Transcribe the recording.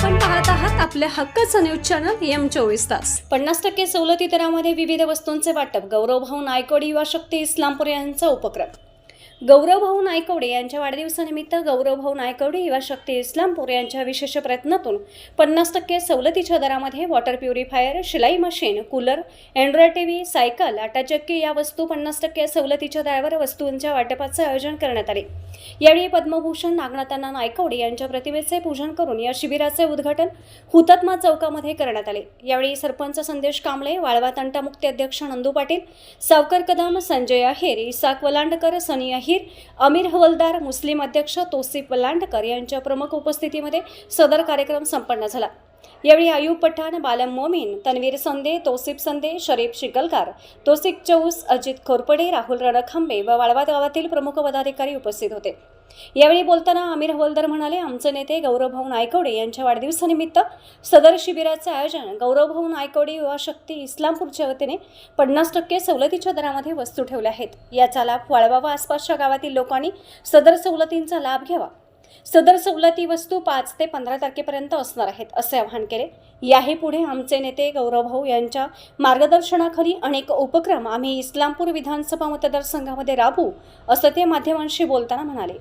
आपण पाहत आहात आपल्या हक्काचं न्यूज चॅनल एम चोवीस तास. पन्नास टक्के सवलती दरामध्ये विविध वस्तूंचे वाटप गौरव गौरवभाऊ नायकवाडी युवा शक्ती इस्लामपूर यांचा उपक्रम. गौरवभाऊ नायकवडे यांच्या वाढदिवसानिमित्त गौरवभाऊ नायकवडे युवा शक्ती इस्लामपूर यांच्या विशेष प्रयत्नातून पन्नास टक्के सवलतीच्या दरामध्ये वॉटर प्युरिफायर शिलाई machine cooler android T V cycle आटाचक्की या वस्तू पन्नास टक्के सवलतीच्या दरावर वस्तूंच्या वाटपाचं आयोजन करण्यात आले. यावेळी पद्मभूषण नागनाथांना नायकवडे यांच्या प्रतिमेचे पूजन करून या शिबिराचे उद्घाटन हुतात्मा चौकामध्ये करण्यात आले. यावेळी सरपंच संदेश कांबळे वाळवा तंटा मुक्ती अध्यक्ष नंदू पाटील सावकर कदम संजय अहिर इसाक वलांडकर सनी अहिर अमीर हवलदार मुस्लिम अध्यक्ष तोसिफ वलांडकर यांच्या प्रमुख उपस्थितीमध्ये सदर कार्यक्रम संपन्न झाला. यावेळी आयुब पठाण बालम मोमीन तन्वीर संदे तोसिफ संदे शरीफ शिकलकार तोसिक चौस अजित खोरपडे राहुल रणखांबे व वाळवा गावातील प्रमुख पदाधिकारी उपस्थित होते. यावेळी बोलताना आमिर हवलदार म्हणाले आमचे नेते गौरवभाऊ नायकवडे यांच्या वाढदिवसानिमित्त सदर शिबिराचे आयोजन गौरवभाऊ नायकवडे युवा शक्ती इस्लामपूरच्या वतीने पन्नास टक्के सवलतीच्या दरामध्ये वस्तू ठेवल्या आहेत. याचा लाभ वाळवा व आसपासच्या गावातील लोकांनी सदर सवलतींचा लाभ घ्यावा. सदर सवलती वस्तू पाच ते पंधरा तारखेपर्यंत असणार आहेत असे आवाहन केले. याही पुढे आमचे नेते गौरवभाऊ यांच्या मार्गदर्शनाखाली अनेक उपक्रम आम्ही इस्लामपूर विधानसभा मतदारसंघामध्ये राबवू असं ते माध्यमांशी बोलताना म्हणाले.